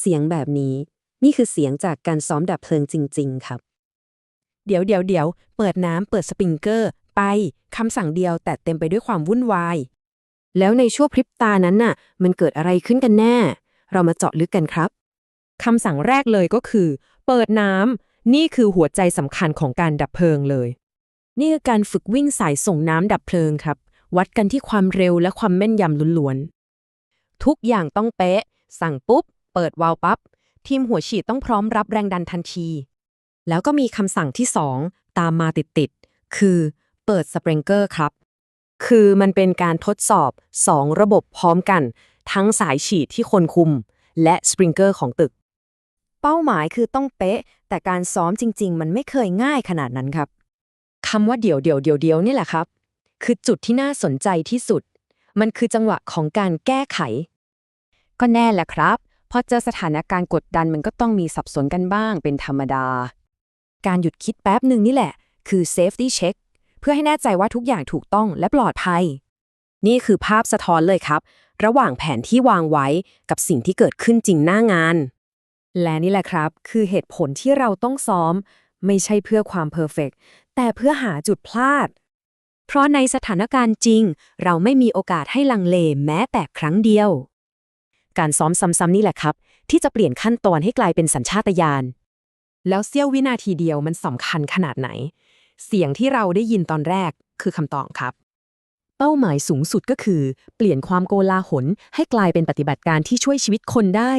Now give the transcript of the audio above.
เสียงแบบนี้ นี่คือเสียงจากการซ้อมดับเพลิงจริง ๆ ครับ เดี๋ยวเดี๋ยวเดี๋ยวเปิดน้ำเปิดสปริงเกอร์ ไปคำสั่งเดียวแต่เต็มไปด้วยความวุ่นวาย แล้วในช่วงพริบตานั้นน่ะ มันเกิดอะไรขึ้นกันแน่ เรามาเจาะลึกกันครับคำสั่งแรกเลยก็คือ เปิดน้ำนี่คือหัวใจสำคัญของการดับเพลิงเลย นี่คือการฝึกวิ่งสายส่งน้ำดับเพลิงครับ วัดกันที่ความเร็วและความแม่นยำล้วนๆทุกอย่างต้องเป๊ะ สั่งปุ๊บ เปิดวาล์วปั๊บทีมหัวฉีดต้องพร้อมรับแรงดันทันที แล้วก็มีคำสั่งที่ 2 ตามมาติดๆ คือ เปิดสปริงเกอร์ครับ คือมันเป็นการทดสอบ 2 ระบบพร้อมกัน ทั้งสายฉีดที่คนคุม และสปริงเกอร์ของตึก เป้าหมายคือต้องเป๊ะ แต่การซ้อมจริง ๆ มันไม่เคยง่ายขนาดนั้นครับคำว่าเดี๋ยวเดี๋ยวเดี๋ยวเดี๋ยวนี่แหละครับ คือจุดที่น่าสนใจที่สุด มันคือจังหวะของการแก้ไข ก็แน่แหละครับ อเจอสถานการณ์กดดันมันก็ต้องมีสับสนกันบ้างเป็นธรรมดา การหยุดคิดแป๊บหนึ่งนี่แหละ คือ safety check เพื่อให้แน่ใจว่าทุกอย่างถูกต้องและปลอดภัย นี่คือภาพสะท้อนเลยครับ ระหว่างแผนที่วางไว้กับสิ่งที่เกิดขึ้นจริงหน้างาน และนี่แหละครับ คือเหตุผลที่เราต้องซ้อม ไม่ใช่เพื่อความเพอร์เฟกแต่เพื่อหาจุดพลาด เพราะในสถานการณ์จริง เราไม่มีโอกาสให้ลังเลแม้แต่ครั้งเดียว การซ้อมซ้ำๆนี่แหละครับ ที่จะเปลี่ยนขั้นตอนให้กลายเป็นสัญชาตญาณแล้วเสี้ยววินาทีเดียวมันสำคัญขนาดไหน เสียงที่เราได้ยินตอนแรกคือคำตอบครับ เป้าหมายสูงสุดก็คือ เปลี่ยนความโกลาหลให้กลายเป็นปฏิบัติการที่ช่วยชีวิตคนได้